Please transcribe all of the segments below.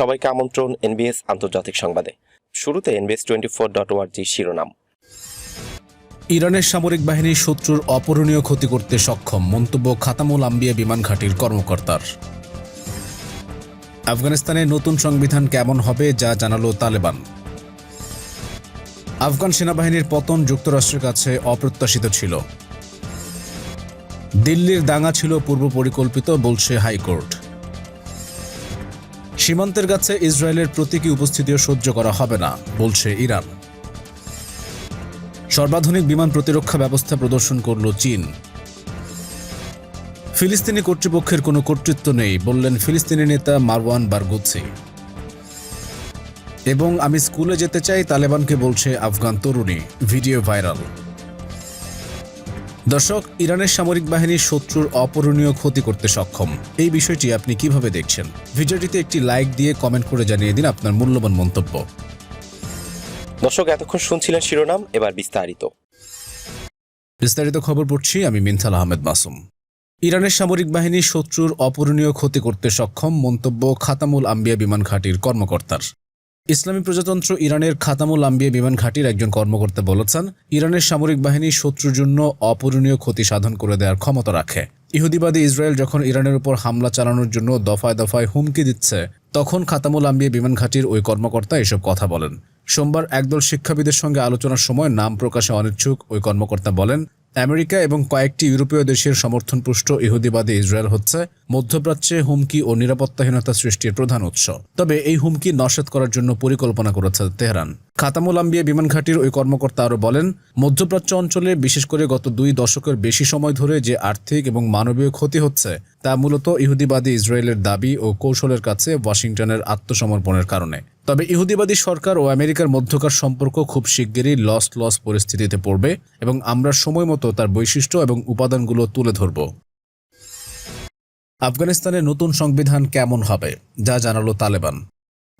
সবাইকে আমন্ত্রণ এনবিএস আন্তর্জাতিক সংবাদে। শুরুতে এনবিএস টোয়েন্টি ফোর ডট ওয়ার্জি শিরোনাম। ইরানের সামরিক বাহিনী শত্রুর অপূরণীয় ক্ষতি করতে সক্ষম, মন্তব্য খাতামুল আম্বিয়া বিমান ঘাঁটির কর্মকর্তার। আফগানিস্তানে নতুন সংবিধান কেমন হবে যা জানালো তালেবান? আফগান সেনাবাহিনীর পতন যুক্তরাষ্ট্রের কাছে অপ্রত্যাশিত ছিল। দিল্লির দাঙ্গা ছিল পূর্ব পরিকল্পিত বলছে হাইকোর্ট। সীমান্তের কাছে ইসরায়েলের প্রতীকী উপস্থিতিও সহ্য করা হবে না, বলছে ইরান। সর্বাধুনিক বিমান প্রতিরক্ষা ব্যবস্থা প্রদর্শন করল চীন। ফিলিস্তিনি কর্তৃপক্ষের কোনো কর্তৃত্ব নেই, বললেন ফিলিস্তিনি নেতা মারওয়ান বারগুৎসি। এবং, আমি স্কুলে যেতে চাই, তালেবানকে, বলছে আফগান তরুণী, ভিডিও ভাইরাল। দর্শক ইরানের সামরিক বাহিনী শত্রুর অপূরণীয় ক্ষতি করতে সক্ষম। এই বিষয়টি আপনি কীভাবে দেখছেন? ভিডিওটিতে একটি লাইক দিয়ে কমেন্ট করে জানিয়ে দিন আপনার মূল্যবান মন্তব্য। দর্শক এতক্ষণ শুনছিলেন শিরোনাম এবার বিস্তারিত। বিস্তারিত খবর পড়ছি আমি মিনথাল আহমেদ মাসুম। ইরানের সামরিক বাহিনী শত্রুর অপূরণীয় ক্ষতি করতে সক্ষম মন্তব্য খাতামুল আম্বিয়া বিমান ঘাঁটির কর্মকর্তার। ইসলামী প্রজাতন্ত্র ইরানের খাতামুল আম্বিয়া বিমান ঘাঁটির একজন কর্মকর্তা বলেছেন, ইরানের সামরিক বাহিনী শত্রুর জন্য অপূরণীয় ক্ষতি সাধন করে দেওয়ার ক্ষমতা রাখে। ইহুদিবাদী ইসরায়েল যখন ইরানের উপর হামলা চালানোর জন্য দফায় দফায় হুমকি দিচ্ছে, তখন খাতামুল আম্বিয়া বিমান ঘাঁটির ওই কর্মকর্তা এসব কথা বলেন। সোমবার একদল শিক্ষাবিদের সঙ্গে আলোচনার সময় নাম প্রকাশে অনিচ্ছুক ওই কর্মকর্তা বলেন আমেরিকা এবং কয়েকটি ইউরোপীয় দেশের সমর্থনপুষ্ট ইহুদিবাদী ইসরায়েল হচ্ছে মধ্যপ্রাচ্যে হুমকি ও নিরাপত্তাহীনতা সৃষ্টির প্রধান উৎস। তবে এই হুমকি নস্যাৎ করার জন্য পরিকল্পনা করেছে তেহরান। খাতামুল আম্বিয়া বিমান ঘাঁটির ওই কর্মকর্তা আরও বলেন, মধ্যপ্রাচ্য অঞ্চলে বিশেষ করে গত দুই দশকের বেশি সময় ধরে যে আর্থিক এবং মানবীয় ক্ষতি হচ্ছে, তা মূলত ইহুদিবাদী ইসরায়েলের দাবি ও কৌশলের কাছে ওয়াশিংটনের আত্মসমর্পণের কারণে। তবে ইহুদিবাদী সরকার ও আমেরিকার মধ্যকার সম্পর্ক খুব শিগগিরই লস লস পরিস্থিতিতে পড়বে এবং আমরা সময় মতো তার বৈশিষ্ট্য এবং উপাদানগুলো তুলে ধরব। আফগানিস্তানের নতুন সংবিধান কেমন হবে, যা জানালো তালেবান?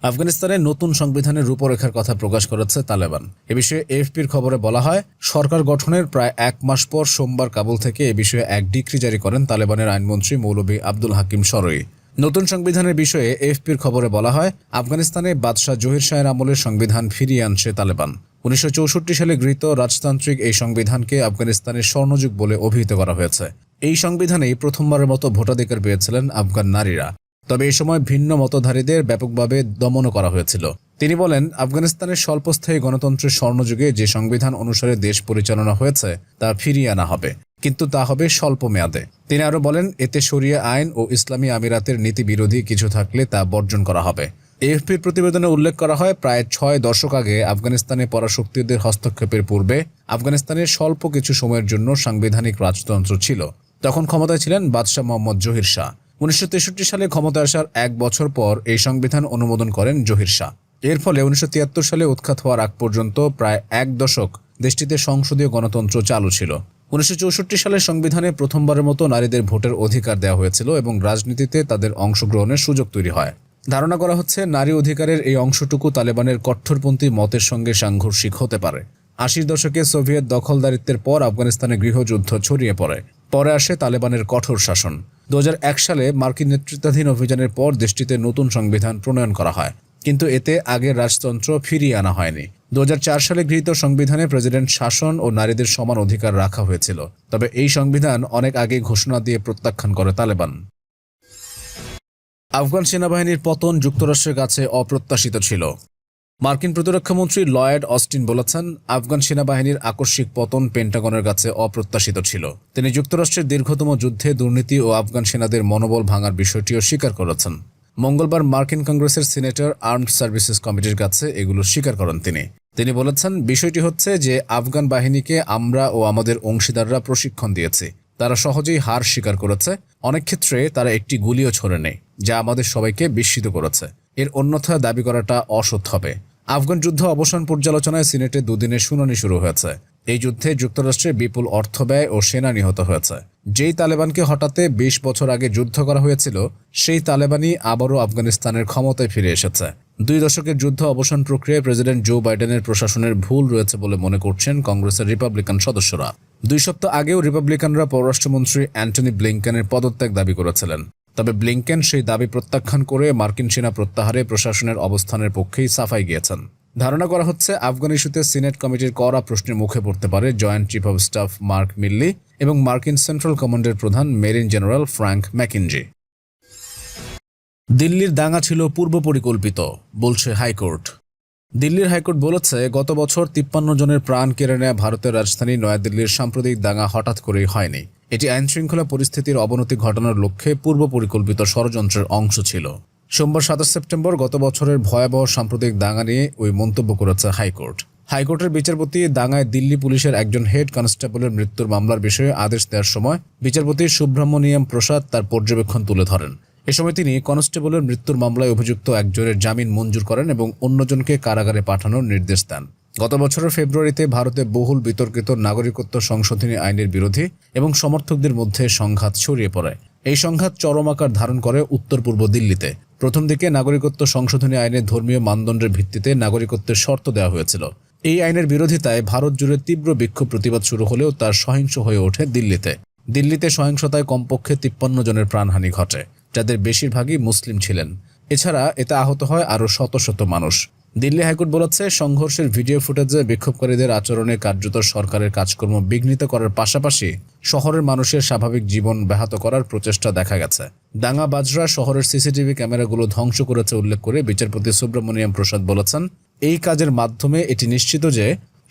আফগানিস্তানের নতুন সংবিধানের রূপরেখার কথা প্রকাশ করেছে তালেবান। এ বিষয়ে এফপির খবরে বলা হয়, সরকার গঠনের প্রায় এক মাস পর সোমবার কাবুল থেকে এ বিষয়ে এক ডিক্রি জারি করেন তালেবানের আইনমন্ত্রী মৌলভী আব্দুল হাকিম সরই। নতুন সংবিধানের বিষয়ে এফপির খবরে বলা হয়, আফগানিস্তানে বাদশাহ জহির শাহের আমলের সংবিধান ফিরিয়ে আনছে তালেবান। উনিশশো চৌষট্টি সালে গৃহীত রাজতান্ত্রিক এই সংবিধানকে আফগানিস্তানের স্বর্ণযুগ বলে অভিহিত করা হয়েছে। এই সংবিধানেই প্রথমবারের মতো ভোটাধিকার পেয়েছিলেন আফগান নারীরা। তবে এই সময় ভিন্ন মতধারীদের ব্যাপকভাবে দমনও করা হয়েছিল। তিনি বলেন, আফগানিস্তানের স্বল্পস্থায়ী গণতন্ত্রের স্বর্ণযুগে যে সংবিধান অনুসারে দেশ পরিচালনা হয়েছে, তা ফিরিয়ে আনা হবে। কিন্তু তা হবে স্বল্প মেয়াদে। তিনি আরও বলেন, এতে সরিয়া আইন ও ইসলামী আমিরাতের নীতি বিরোধী কিছু থাকলে তা বর্জন করা হবে। এএফপির প্রতিবেদনে উল্লেখ করা হয়, প্রায় ছয় দশক আগে আফগানিস্তানে পরাশক্তিদের হস্তক্ষেপের পূর্বে আফগানিস্তানের স্বল্প কিছু সময়ের জন্য সাংবিধানিক রাজতন্ত্র ছিল। তখন ক্ষমতায় ছিলেন বাদশাহ মোহাম্মদ জহির শাহ। উনিশশো তেষট্টি সালে ক্ষমতায় আসার এক বছর পর এই সংবিধান অনুমোদন করেন জহির শাহ। এর ফলে উনিশশো তিয়াত্তর সালে উৎখাত হওয়ার আগ পর্যন্ত প্রায় এক দশক দেশটিতে সংসদীয় গণতন্ত্র চালু ছিল। উনিশশো সালের সংবিধানে প্রথমবারের মতো নারীদের ভোটের অধিকার দেওয়া হয়েছিল এবং রাজনীতিতে তাদের অংশগ্রহণের সুযোগ তৈরি হয়। ধারণা করা হচ্ছে, নারী অধিকারের এই অংশটুকু তালেবানের কঠোরপন্থী মতের সঙ্গে সাংঘর্ষিক হতে পারে। আশির দশকে সোভিয়েত দখলদারিত্বের পর আফগানিস্তানে গৃহযুদ্ধ ছড়িয়ে পড়ে। পরে আসে তালেবানের কঠোর শাসন। দু হাজার এক সালে মার্কিন নেতৃত্বাধীন অভিযানের পর দেশটিতে নতুন সংবিধান প্রণয়ন করা হয়। কিন্তু এতে আগের রাজতন্ত্র ফিরিয়ে আনা হয়নি। দু সালে গৃহীত সংবিধানে প্রেসিডেন্ট শাসন ও নারীদের সমান অধিকার রাখা হয়েছিল। তবে এই সংবিধান অনেক আগে ঘোষণা দিয়ে প্রত্যাখ্যান করে তালেবান। আফগান সেনাবাহিনীর পতন যুক্তরাষ্ট্রের কাছে অপ্রত্যাশিত ছিল। মার্কিন প্রতিরক্ষামন্ত্রী লয়েড অস্টিন বলেছেন, আফগান সেনাবাহিনীর আকস্মিক পতন পেন্টাগনের কাছে অপ্রত্যাশিত ছিল। তিনি যুক্তরাষ্ট্রের দীর্ঘতম যুদ্ধে দুর্নীতি ও আফগান সেনাদের মনোবল ভাঙার বিষয়টিও স্বীকার করেছেন। মঙ্গলবার মার্কিন কংগ্রেসের সিনেটর আর্মড সার্ভিসেস কমিটির কাছে এগুলো স্বীকার করেন তিনি। তিনি বলেছেন, বিষয়টি হচ্ছে যে আফগান বাহিনীকে আমরা ও আমাদের অংশীদাররা প্রশিক্ষণ দিয়েছি। তারা সহজেই হার স্বীকার করেছে। অনেক ক্ষেত্রে তারা একটি গুলিও ছড়ে নেই যা আমাদের সবাইকে বিস্মিত করেছে। এর অন্যথা দাবি করাটা অসৎ হবে। আফগান যুদ্ধ অবসান পর্যালোচনায় সিনেটে দুদিনের শুনানি শুরু হয়েছে। এই যুদ্ধে যুক্তরাষ্ট্রে বিপুল অর্থ ব্যয় ও সেনা নিহত হয়েছে। যেই তালেবানকে হঠাতে বিশ বছর আগে যুদ্ধ করা হয়েছিল, সেই তালেবানই আবারও আফগানিস্তানের ক্ষমতায় ফিরে এসেছে। দুই দশকের যুদ্ধ অবসান প্রক্রিয়ায় প্রেসিডেন্ট জো বাইডেনের প্রশাসনের ভুল রয়েছে বলে মনে করছেন কংগ্রেসের রিপাবলিকান সদস্যরা। দুই সপ্তাহ আগেও রিপাবলিকানরা পররাষ্ট্রমন্ত্রী অ্যান্টনি ব্লিংকেনের পদত্যাগ দাবি করেছিলেন। তবে ব্লিংকেন সেই দাবি প্রত্যাখ্যান করে মার্কিন সেনা প্রত্যাহারে প্রশাসনের অবস্থানের পক্ষেই সাফাই গিয়েছেন। ধারণা করা হচ্ছে আফগান ইস্যুতে সিনেট কমিটির কড়া প্রশ্নের মুখে পড়তে পারে joint chief of staff Mark Milley এবং মার্কিন সেন্ট্রাল কমান্ডের প্রধান মেরিন জেনারেল ফ্র্যাঙ্ক ম্যাকিনজি। দিল্লির দাঙ্গা ছিল পূর্ব পরিকল্পিত, বলছে হাইকোর্ট। দিল্লির হাইকোর্ট বলেছে, গত বছর তিপ্পান্ন জনের প্রাণ কেড়ে নেয় ভারতের রাজধানী নয়াদিল্লির সাম্প্রতিক দাঙ্গা হঠাৎ করেই হয়নি। এটি আইনশৃঙ্খলা পরিস্থিতির অবনতি ঘটানোর লক্ষ্যে পূর্ব পরিকল্পিত ষড়যন্ত্রের অংশ ছিল। সোমবার সাতাশ সেপ্টেম্বর গত বছরের ভয়াবহ সাম্প্রতিক দাঙ্গা নিয়ে ওই মন্তব্য করেছে হাইকোর্ট। হাইকোর্টের বিচারপতি দাঙ্গায় দিল্লি পুলিশের একজন হেড কনস্টেবলের মৃত্যুর মামলার বিষয়ে আদেশ দেওয়ার সময় বিচারপতি সুব্রহ্মণিয়াম প্রসাদ তার পর্যবেক্ষণ তুলে ধরেন। এ সময় তিনি কনস্টেবলের মৃত্যুর মামলায় অভিযুক্ত একজনের জামিন মঞ্জুর করেন এবং অন্যজনকে কারাগারে পাঠানোর নির্দেশ দেন। গত বছরের ফেব্রুয়ারিতে ভারতে বহুল বিতর্কিত নাগরিকত্ব সংশোধনী আইনের বিরোধী এবং সমর্থকদের মধ্যে সংঘাত ছড়িয়ে পড়ে। এই সংঘাত চরম আকার ধারণ করে উত্তর পূর্ব দিল্লিতে। প্রথম দিকে নাগরিকত্ব সংশোধনী আইনে ধর্মীয় মানদণ্ডের ভিত্তিতে নাগরিকত্বের শর্ত দেওয়া হয়েছিল। এই আইনের বিরোধিতায় ভারত জুড়ে তীব্র বিক্ষোভ প্রতিবাদ শুরু হলেও তার সহিংস হয়ে ওঠে দিল্লিতে। দিল্লিতে সহিংসতায় কমপক্ষে তিপ্পান্ন জনের প্রাণহানি ঘটে, যাদের বেশিরভাগই মুসলিম ছিলেন। এছাড়া এতে আহত হয় আরও শত শত মানুষ। দিল্লি হাইকোর্ট বলেছে, সংঘর্ষের ভিডিও ফুটেজে বিক্ষোভকারীদের আচরণে কার্যত সরকারের কাজকর্ম বিঘ্নিত করার পাশাপাশি শহরের মানুষের স্বাভাবিক জীবন ব্যাহত করার প্রচেষ্টা দেখা গেছে। দাঙ্গা বাজরা শহরের সিসিটিভি ক্যামেরাগুলো ধ্বংস করেছে উল্লেখ করে বিচারপতি সুব্রমণিয়াম প্রসাদ বলেছেন, এই কাজের মাধ্যমে এটি নিশ্চিত যে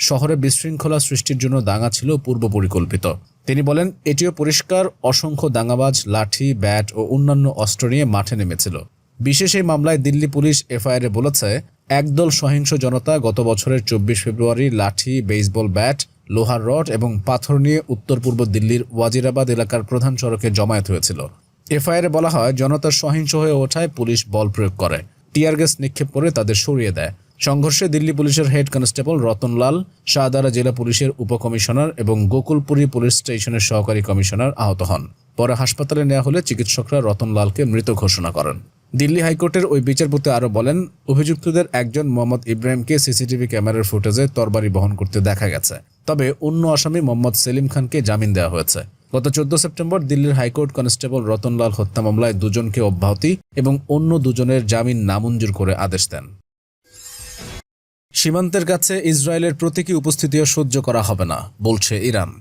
শহরে বিশৃঙ্খলা সৃষ্টির জন্য দাঙ্গা ছিল পূর্ব পরিকল্পিত। তিনি বলেন, এটিও পরিষ্কার, অসংখ্য দাঙ্গাবাজ, লাঠি, ব্যাট ও অন্যান্য অস্ত্র নিয়ে মাঠে নেমেছিল। বিশেষ এই মামলায় দিল্লি পুলিশ এফআইআরে বলেছে একদল সহিংস জনতা গত বছরের চব্বিশ ফেব্রুয়ারি লাঠি, বেসবল ব্যাট, লোহার রড এবং পাথর নিয়ে উত্তর পূর্ব দিল্লির ওয়াজিরাবাদ এলাকার প্রধান সড়কে জমায়েত হয়েছিল। এফআইআরে বলা হয় জনতার সহিংস হয়ে ওঠায় পুলিশ বল প্রয়োগ করে। টিয়ার গ্যাস নিক্ষেপ করে তাদের সরিয়ে দেয়। সংঘর্ষে দিল্লি পুলিশের হেড কনস্টেবল রতনলাল শাহদারা জেলা পুলিশের উপকমিশনার এবং গোকুলপুরী পুলিশ স্টেশনের সহকারী কমিশনার আহত হন। পরে হাসপাতালে নেওয়া হলে চিকিৎসকরা রতনলালকে মৃত ঘোষণা করেন। দিল্লি হাইকোর্টের ওই বিচারপতি আরও বলেন, অভিযুক্তদের একজন মোহাম্মদ ইব্রাহিমকে সিসিটিভি ক্যামেরার ফুটেজে তরবারি বহন করতে দেখা গেছে। তবে অন্য আসামি মোহাম্মদ সেলিম খানকে জামিন দেওয়া হয়েছে। গত চোদ্দ সেপ্টেম্বর দিল্লির হাইকোর্ট কনস্টেবল রতনলাল হত্যা মামলায় দুজনকে অব্যাহতি এবং অন্য দুজনের জামিন নামঞ্জুর করে আদেশ দেন। সীমান্তের কাছে ইসরায়েলের প্রতীকী উপস্থিতিও সহ্য করা হবে না, বলছে ইরান।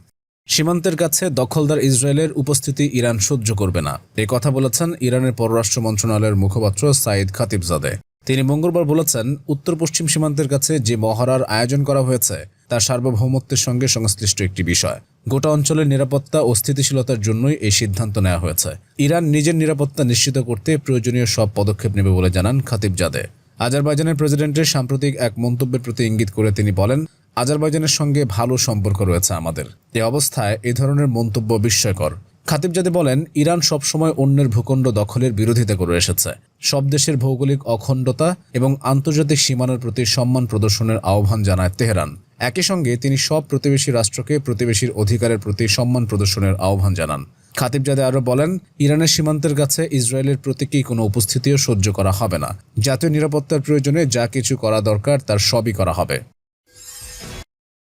সীমান্তের কাছে দখলদার ইসরায়েলের উপস্থিতি ইরান সহ্য করবে না। এ কথা বলেছেন ইরানের পররাষ্ট্র মন্ত্রণালয়ের মুখপাত্র সাইদ খাতিবজাদে। তিনি মঙ্গলবার বলেছেন উত্তর পশ্চিম সীমান্তের কাছে যে মহড়ার আয়োজন করা হয়েছে, তা সার্বভৌমত্বের সঙ্গে সংশ্লিষ্ট একটি বিষয়। গোটা অঞ্চলের নিরাপত্তা ও স্থিতিশীলতার জন্যই এই সিদ্ধান্ত নেওয়া হয়েছে। ইরান নিজের নিরাপত্তা নিশ্চিত করতে প্রয়োজনীয় সব পদক্ষেপ নেবে বলে জানান খাতিবজাদে। আজারবাইজানের প্রেসিডেন্টের সাম্প্রতিক এক মন্তব্যের প্রতি ইঙ্গিত করে তিনি বলেন আজারবাইজানের সঙ্গে ভালো সম্পর্ক রয়েছে আমাদের। এ অবস্থায় এ ধরনের মন্তব্য বিস্ময়কর। খাতিবজাদে বলেন, ইরান সবসময় অন্যের ভূখণ্ড দখলের বিরোধিতা করে এসেছে। সব দেশের ভৌগোলিক অখণ্ডতা এবং আন্তর্জাতিক সীমানার প্রতি সম্মান প্রদর্শনের আহ্বান জানায় তেহরান। একই সঙ্গে তিনি সব প্রতিবেশী রাষ্ট্রকে প্রতিবেশীর অধিকারের প্রতি সম্মান প্রদর্শনের আহ্বান জানান। খাতিবজাদে আরও বলেন, ইরানের সীমান্তের কাছে ইসরায়েলের প্রতীকী কোনো উপস্থিতিও সহ্য করা হবে না। জাতীয় নিরাপত্তার প্রয়োজনে যা কিছু করা দরকার তার সবই করা হবে।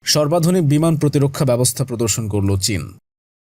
সর্বাধুনিক বিমান প্রতিরক্ষা ব্যবস্থা প্রদর্শন করল চীন।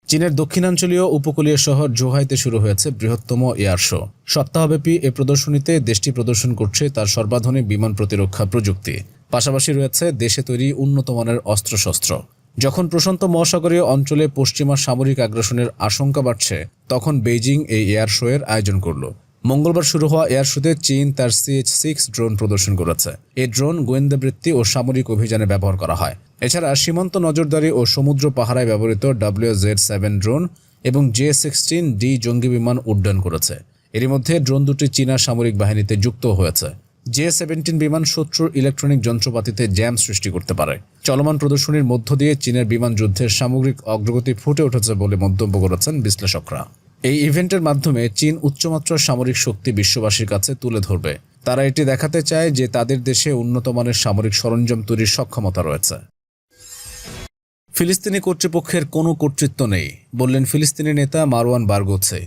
চীনের দক্ষিণাঞ্চলীয় উপকূলীয় শহর জোহাইতে শুরু হয়েছে বৃহত্তম এয়ার শো। সপ্তাহব্যাপী এ প্রদর্শনীতে দেশটি প্রদর্শন করছে তার সর্বাধুনিক বিমান প্রতিরক্ষা প্রযুক্তি। পাশাপাশি রয়েছে দেশে তৈরি উন্নতমানের অস্ত্রশস্ত্র। যখন প্রশান্ত মহাসাগরীয় অঞ্চলে পশ্চিমা সামরিক আগ্রাসনের আশঙ্কা বাড়ছে, তখন বেইজিং এই এয়ার শো এর আয়োজন করল। মঙ্গলবার শুরু হওয়া এয়ার শোতে চীন তার সিএইচ সিক্স ড্রোন প্রদর্শন করেছে। এই ড্রোন গোয়েন্দাবৃত্তি ও সামরিক অভিযানে ব্যবহার করা হয়। এছাড়া সীমান্ত নজরদারি ও সমুদ্র পাহারায় ব্যবহৃত ডাব্লিউ জেড সেভেন ড্রোন এবং জে সিক্সটিন ডি জঙ্গি বিমান উড্ডয়ন করেছে। এরই মধ্যে ড্রোন দুটি চীনা সামরিক বাহিনীতে যুক্ত হয়েছে। জে সেভেন্টিন বিমান শত্রুর ইলেকট্রনিক যন্ত্রপাতিতে জ্যাম সৃষ্টি করতে পারে। চলমান প্রদর্শনীর মধ্য দিয়ে চীনের বিমান যুদ্ধের সামগ্রিক অগ্রগতি ফুটে উঠেছে বলে মন্তব্য করেছেন বিশ্লেষকরা। এই ইভেন্টের মাধ্যমে চীন উচ্চমাত্রার সামরিক শক্তি বিশ্ববাসীর কাছে তুলে ধরবে। তারা এটি দেখাতে চায় যে তাদের দেশে উন্নত মানের সামরিক সরঞ্জাম তৈরির সক্ষমতা রয়েছে। ফিলিস্তিনি কর্তৃপক্ষের কোনো কর্তৃত্ব নেই, বললেন ফিলিস্তিনি নেতা মারওয়ান বারগোছে।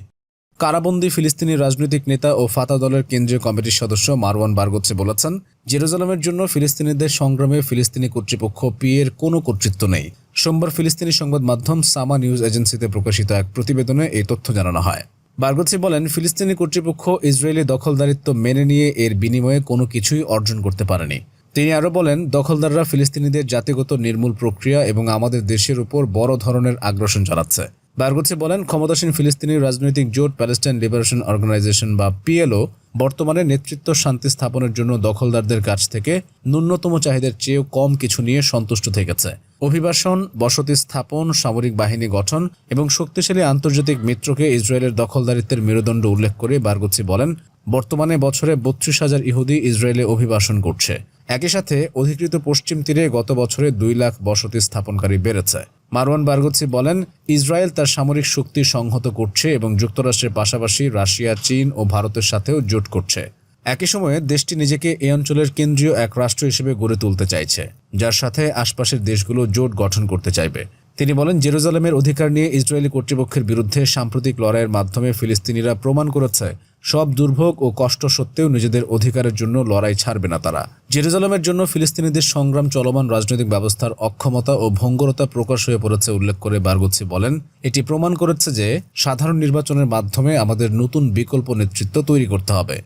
কারাবন্দী ফিলিস্তিনি রাজনৈতিক নেতা ও ফাতা দলের কেন্দ্রীয় কমিটির সদস্য মারওয়ান বারগোচ্ছে বলেছেন, জেরুজালেমের জন্য ফিলিস্তিনিদের সংগ্রামে ফিলিস্তিনি কর্তৃপক্ষ পি এর কোনো কর্তৃত্ব নেই। সোমবার ফিলিস্তিনি সংবাদ মাধ্যম সামা নিউজ এজেন্সিতে প্রকাশিত এক প্রতিবেদনে এই তথ্য জানানো হয়। বার্গোসি বলেন, ফিলিস্তিনি কর্তৃপক্ষ ইসরায়েলি দখলদারিত্ব মেনে নিয়ে এর বিনিময়ে কোনো কিছুই অর্জন করতে পারেনি। তিনি আরও বলেন, দখলদাররা ফিলিস্তিনিদের জাতিগত নির্মূল প্রক্রিয়া এবং আমাদের দেশের উপর বড় ধরনের আগ্রাসন চালাচ্ছে। বার্গোসি বলেন, ক্ষমতাসীন ফিলিস্তিনি রাজনৈতিক জোট প্যালেস্টাইন লিবারেশন অর্গানাইজেশন বা পিএলও বর্তমানে নেতৃত্ব শান্তি স্থাপনের জন্য দখলদারদের কাছ থেকে ন্যূনতম চাহিদার চেয়েও কম কিছু নিয়ে সন্তুষ্ট থেকেছে। অভিবাসন, বসতি স্থাপন, সামরিক বাহিনী গঠন এবং শক্তিশালী আন্তর্জাতিক মিত্রকে ইসরায়েলের দখলদারিত্বের মেরুদণ্ড উল্লেখ করে বার্গোসি বলেন, বর্তমানে বছরে বত্রিশ হাজার ইহুদি ইসরায়েলে অভিবাসন করছে। একই সাথে অধিকৃত পশ্চিম তীরে গত বছরে দুই লাখ বসতি স্থাপনকারী বেড়েছে। মারওয়ান বার্গোসি বলেন, ইসরায়েল তার সামরিক শক্তি সংহত করছে এবং যুক্তরাষ্ট্রের পাশাপাশি রাশিয়া, চীন ও ভারতের সাথেও জোট করছে। একই সময়ে দেশটি নিজেকে এই অঞ্চলের কেন্দ্রীয় এক রাষ্ট্র হিসেবে গড়ে তুলতে চাইছে, যার সাথে আশপাশের দেশগুলো জোট গঠন করতে চাইবে। তিনি বলেন, জেরুজালেমের অধিকার নিয়ে ইসরায়েলি কর্তৃপক্ষের বিরুদ্ধে সাম্প্রতিক লড়াইয়ের মাধ্যমে ফিলিস্তিনিরা প্রমাণ করেছে সব দুর্ভোগ ও কষ্ট সত্ত্বেও নিজেদের অধিকারের জন্য লড়াই ছাড়বে না তারা। জেরুজালেমের জন্য ফিলিস্তিনিদের সংগ্রাম চলমান রাজনৈতিক ব্যবস্থার অক্ষমতা ও ভঙ্গরতা প্রকাশ হয়ে পড়েছে উল্লেখ করে বার্গুচ্ছি বলেন। এটি প্রমাণ করেছে যে সাধারণ নির্বাচনের মাধ্যমে আমাদের নতুন বিকল্প নেতৃত্ব তৈরি করতে হবে।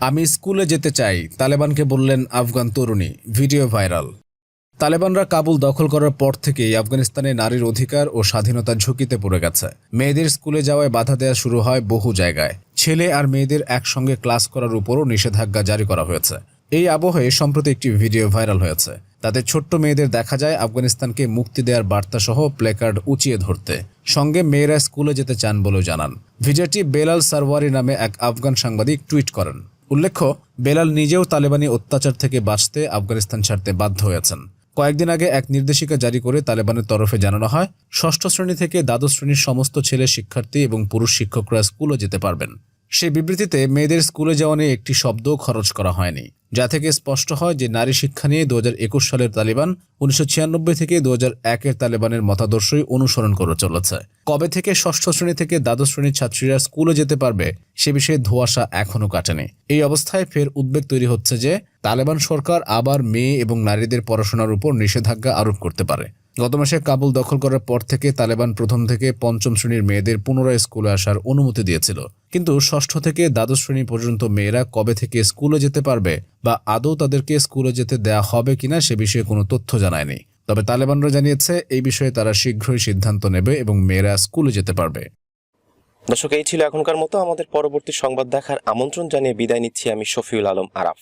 আমি স্কুলে যেতে চাই, তালেবানকে বললেন আফগান তরুণী, ভিডিও ভাইরাল। তালেবানরা কাবুল দখল করার পর থেকেই আফগানিস্তানে নারীর অধিকার ও স্বাধীনতা ঝুঁকিতে পড়ে গেছে। মেয়েদের স্কুলে যাওয়ায় বাধা দেওয়া শুরু হয় বহু জায়গায়। ছেলে আর মেয়েদের একসঙ্গে ক্লাস করার উপরও নিষেধাজ্ঞা জারি করা হয়েছে। এই আবহে সম্প্রতি একটি ভিডিও ভাইরাল হয়েছে। তাতে ছোট্ট মেয়েদের দেখা যায় আফগানিস্তানকে মুক্তি দেওয়ার বার্তা সহ প্লেকার্ড উঁচিয়ে ধরতে। সঙ্গে মেয়েরা স্কুলে যেতে চান বলেও জানান। ভিডিওটি বেলাল সারওয়ারি নামে এক আফগান সাংবাদিক টুইট করেন। উল্লেখ্য, বেলাল নিজেও তালেবানি অত্যাচার থেকে বাঁচতে আফগানিস্তান ছাড়তে বাধ্য হয়েছেন। কয়েকদিন আগে এক নির্দেশিকা জারি করে তালেবানের তরফে জানানো হয়, ষষ্ঠ শ্রেণি থেকে দ্বাদশ শ্রেণির সমস্ত ছেলে শিক্ষার্থী এবং পুরুষ শিক্ষকরা স্কুলে যেতে পারবেন। সেই বিবৃতিতে মেয়েদের স্কুলে যাওয়া নিয়ে একটি শব্দও খরচ করা হয়নি। যা থেকে স্পষ্ট হয় যে নারী শিক্ষা নিয়ে দু হাজার একুশ সালের তালিবান উনিশশো থেকে দু একের তালেবানের মতাদর্শই অনুসরণ করে চলেছে। কবে থেকে ষষ্ঠ শ্রেণি থেকে দ্বাদশ শ্রেণির ছাত্রীরা স্কুলে যেতে পারবে সে বিষয়ে ধোঁয়াশা এখনও কাটেনি। এই অবস্থায় ফের উদ্বেগ তৈরি হচ্ছে যে তালেবান সরকার আবার মেয়ে এবং নারীদের পড়াশোনার উপর নিষেধাজ্ঞা আরোপ করতে পারে। গত মাসে কাবুল দখল করার পর থেকে তালেবান প্রথম থেকে পঞ্চম শ্রেণির মেয়েদের পুনরায় স্কুলে আসার অনুমতি দিয়েছিল। কিন্তু ষষ্ঠ থেকে দ্বাদশ শ্রেণি পর্যন্ত মেয়েরা কবে থেকে স্কুলে যেতে পারবে বা আদৌ তাদেরকে স্কুলে যেতে দেয়া হবে কিনা সে বিষয়ে কোনো তথ্য জানায়নি। তবে তালেবানরা জানিয়েছে, এই বিষয়ে তারা শীঘ্রই সিদ্ধান্ত নেবে এবং মেয়েরা স্কুলে যেতে পারবে। দর্শক, এই ছিল এখনকার মতো। আমাদের পরবর্তী সংবাদ দেখার আমন্ত্রণ জানিয়ে বিদায় নিচ্ছি আমি শফিউল আলম আরাফ।